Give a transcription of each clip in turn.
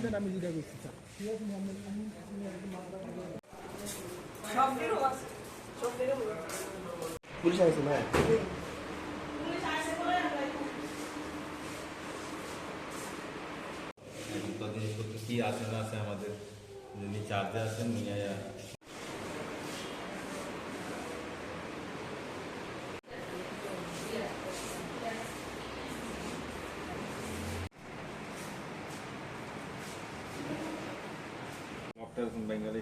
আপনার আমি জিজ্ঞাসা করছি স্যার। ঠিক আছে মোহাম্মদ আমি সব বেরো আছে সব বেরো পুলিশ আছে না? জিনিসপত্র কি আছে না আছে আমাদের। যিনি চার্জে আছেন নিয়ে ডক্টর বেঙ্গালি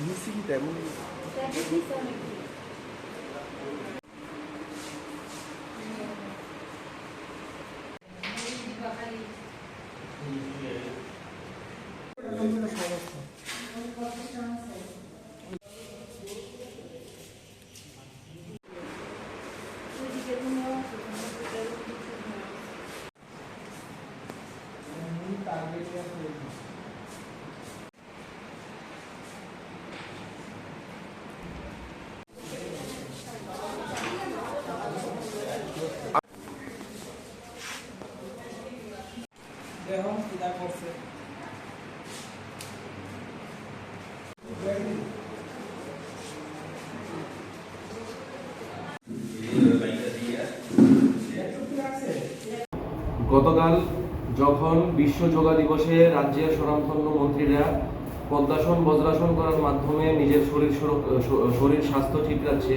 মিসি কি তেমন গতকাল যখন বিশ্ব যোগা দিবসে রাজ্যের স্বনামধন্য মন্ত্রীরা পদ্মাসন, বজ্রাসন করার মাধ্যমে নিজের শরীর শরীর স্বাস্থ্য ঠিক রাখছে,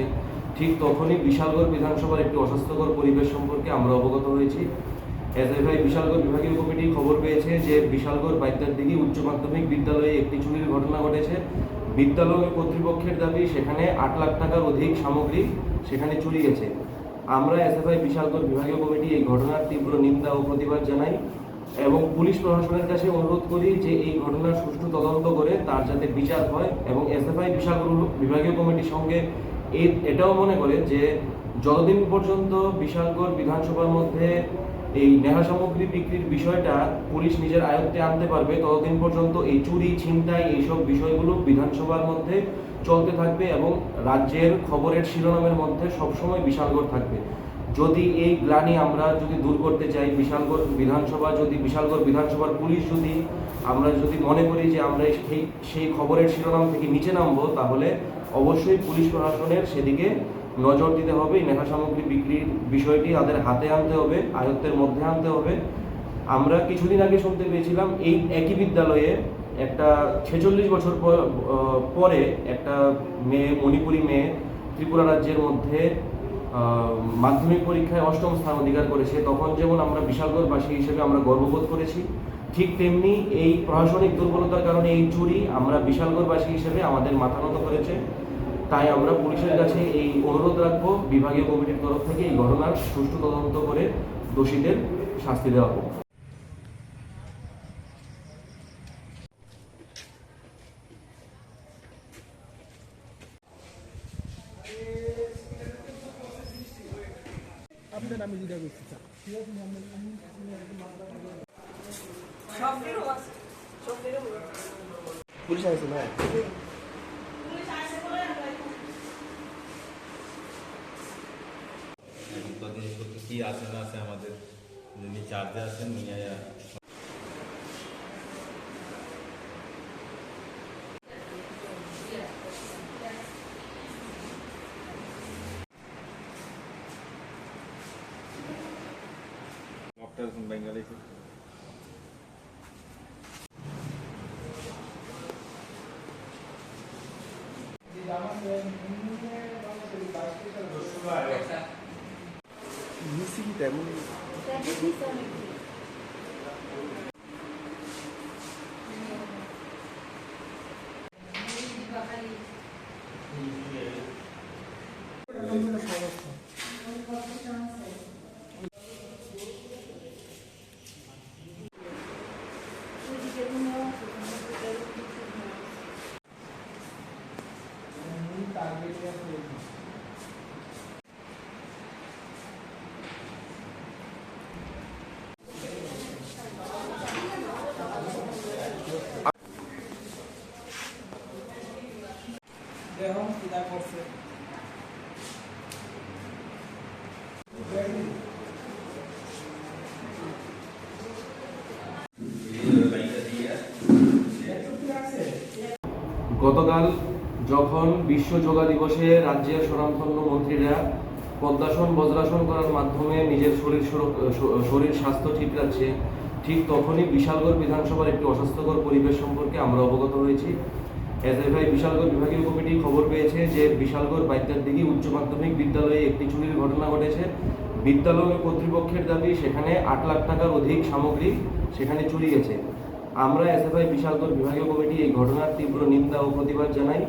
ঠিক তখনই বিশালগড় বিধানসভার একটি অস্বাস্থ্যকর পরিবেশ সম্পর্কে আমরা অবগত হয়েছি। এসএফআই বিশালগড় বিভাগীয় কমিটি খবর পেয়েছে যে বিশালগড় বাইদ্যাদিঘি উচ্চ মাধ্যমিক বিদ্যালয়ে একটি চুরির ঘটনা ঘটেছে। বিদ্যালয় কর্তৃপক্ষের দাবি, সেখানে আট লাখ টাকার অধিক সামগ্রী সেখানে চুরি গেছে। আমরা এসএফআই বিশালগড় বিভাগীয় কমিটি এই ঘটনার তীব্র নিন্দা ও প্রতিবাদ জানাই এবং পুলিশ প্রশাসনের কাছে অনুরোধ করি যে এই ঘটনার সুষ্ঠু তদন্ত করে তার যাতে বিচার হয় এবং এসএফআই বিশালগড় বিভাগীয় কমিটির সঙ্গে এটাও মনে করে যে যতদিন পর্যন্ত বিশালগড় বিধানসভার মধ্যে এই নেহা সামগ্রী বিক্রির বিষয়টা পুলিশ নিজের আয়ত্তে আনতে পারবে। ততদিন পর্যন্ত এই চুরি, ছিনতাই এইসব বিষয়গুলো বিধানসভার মধ্যে চলতে থাকবে এবং রাজ্যের খবরের শিরোনামের মধ্যে সবসময় বিশালগড় থাকবে। যদি এই গ্লানি আমরা যদি দূর করতে চাই, বিশালগড় বিধানসভা, যদি বিশালগড় বিধানসভার পুলিশ যদি আমরা যদি মনে করি যে আমরা সেই সেই খবরের শিরোনাম থেকে নিচে নামবো, তাহলে অবশ্যই পুলিশ প্রশাসনের সেদিকে নজর দিতে হবে এই সামগ্রী বিক্রির বিষয়টি তাদের হাতে আনতে হবে, আয়ত্তের মধ্যে আনতে হবে। আমরা কিছুদিন আগে শুনতে পেয়েছিলাম, এই একই বিদ্যালয়ে একটা ছেচল্লিশ বছর পর- পরে একটা মেয়ে, মণিপুরি মেয়ে ত্রিপুরা রাজ্যের মধ্যে মাধ্যমিক পরীক্ষায় অষ্টম স্থান অধিকার করেছে। তখন যেমন আমরা বিশালগড়বাসী হিসেবে আমরা গর্ববোধ করেছি, ঠিক তেমনি এই প্রশাসনিক দুর্বলতার কারণে এই চুরি আমরা বিশালগড়বাসী হিসেবে আমাদের মাথা নত করেছে। তাই আমরা পুলিশের কাছে এই অনুরোধ রাখব বিভাগীয় কমিটির তরফ থেকে এই ঘটনার সুষ্ঠু তদন্ত করে দোষীদের শাস্তি দেওয়া হোক। আপনার আমি করছি স্যার ঠিক পুলিশ আছে না এগুলো জিনিসপত্র কি আছে না আছে আমাদের? যিনি চার্জে আছেন নিয়ে ডক্টর বেঙ্গালি মিসি করছে। গতকাল যখন বিশ্ব যোগা দিবসে রাজ্যের স্বনামধন্য মন্ত্রীরা পদ্মাসন, বজ্রাসন করার মাধ্যমে নিজের শরীর শরীর স্বাস্থ্য ঠিক রাখছে, ঠিক তখনই বিশালগড় বিধানসভার একটি অস্বাস্থ্যকর পরিবেশ সম্পর্কে আমরা অবগত হয়েছি। এসএফআই বিশালগড় বিভাগীয় কমিটি খবর পেয়েছে যে বিশালগড় বাইতারদিঘি উচ্চ মাধ্যমিক বিদ্যালয়ে একটি চুরির ঘটনা ঘটেছে। বিদ্যালয় কর্তৃপক্ষের দাবি, সেখানে আট লাখ টাকার অধিক সামগ্রী সেখানে চুরি গেছে। আমরা এসএফআই বিশালগড় বিভাগীয় কমিটি এই ঘটনার তীব্র নিন্দা ও প্রতিবাদ জানাই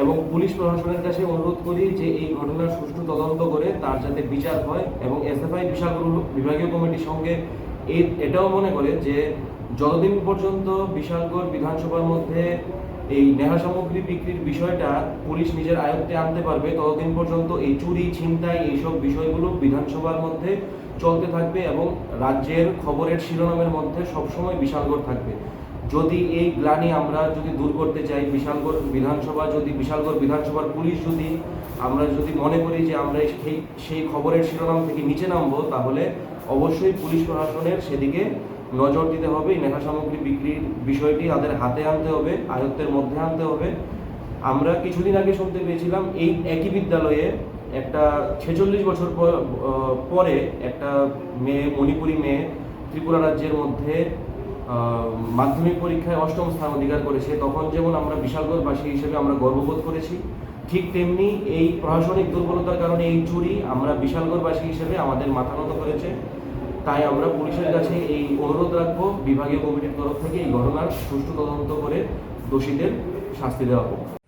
এবং পুলিশ প্রশাসনের কাছে অনুরোধ করি যে এই ঘটনার সুষ্ঠু তদন্ত করে তার যাতে বিচার হয় এবং এসএফআই বিশালগড় বিভাগীয় কমিটির সঙ্গে এটাও মনে করে যে যতদিন পর্যন্ত বিশালগড় বিধানসভার মধ্যে এই নেহা সামগ্রী বিক্রির বিষয়টা পুলিশ নিজের আয়ত্তে আনতে পারবে। ততদিন পর্যন্ত এই চুরি, ছিনতাই এইসব বিষয়গুলো বিধানসভার মধ্যে চলতে থাকবে এবং রাজ্যের খবরের শিরোনামের মধ্যে সবসময় বিশালগড় থাকবে। যদি এই গ্লানি আমরা যদি দূর করতে চাই, বিশালগড় বিধানসভা যদি, বিশালগড় বিধানসভার পুলিশ যদি, আমরা যদি মনে করি যে আমরা সেই সেই খবরের শিরোনাম থেকে নিচে নামবো, তাহলে অবশ্যই পুলিশ প্রশাসনের সেদিকে নজর দিতে হবে, নেশা সামগ্রী বিক্রির বিষয়টি তাদের হাতে আনতে হবে, আয়ত্তের মধ্যে আনতে হবে। আমরা কিছুদিন আগে শুনতে পেয়েছিলাম, এই একই বিদ্যালয়ে একটা ছেচল্লিশ বছর পর- পরে একটা মেয়ে, মণিপুরি মেয়ে ত্রিপুরা রাজ্যের মধ্যে মাধ্যমিক পরীক্ষায় অষ্টম স্থান অধিকার করেছে। তখন যেমন আমরা বিশালগড়বাসী হিসেবে আমরা গর্ববোধ করেছি, ঠিক তেমনি এই প্রশাসনিক দুর্বলতার কারণে এই চুরি আমরা বিশালগড়বাসী হিসেবে আমাদের মাথা নত করেছে। তাই আমরা পুলিশের কাছে এই অনুরোধ রাখব, বিভাগীয় কমিটির তরফ থেকে এই ঘটনার সুষ্ঠু তদন্ত করে দোষীদের শাস্তি দেওয়া হোক।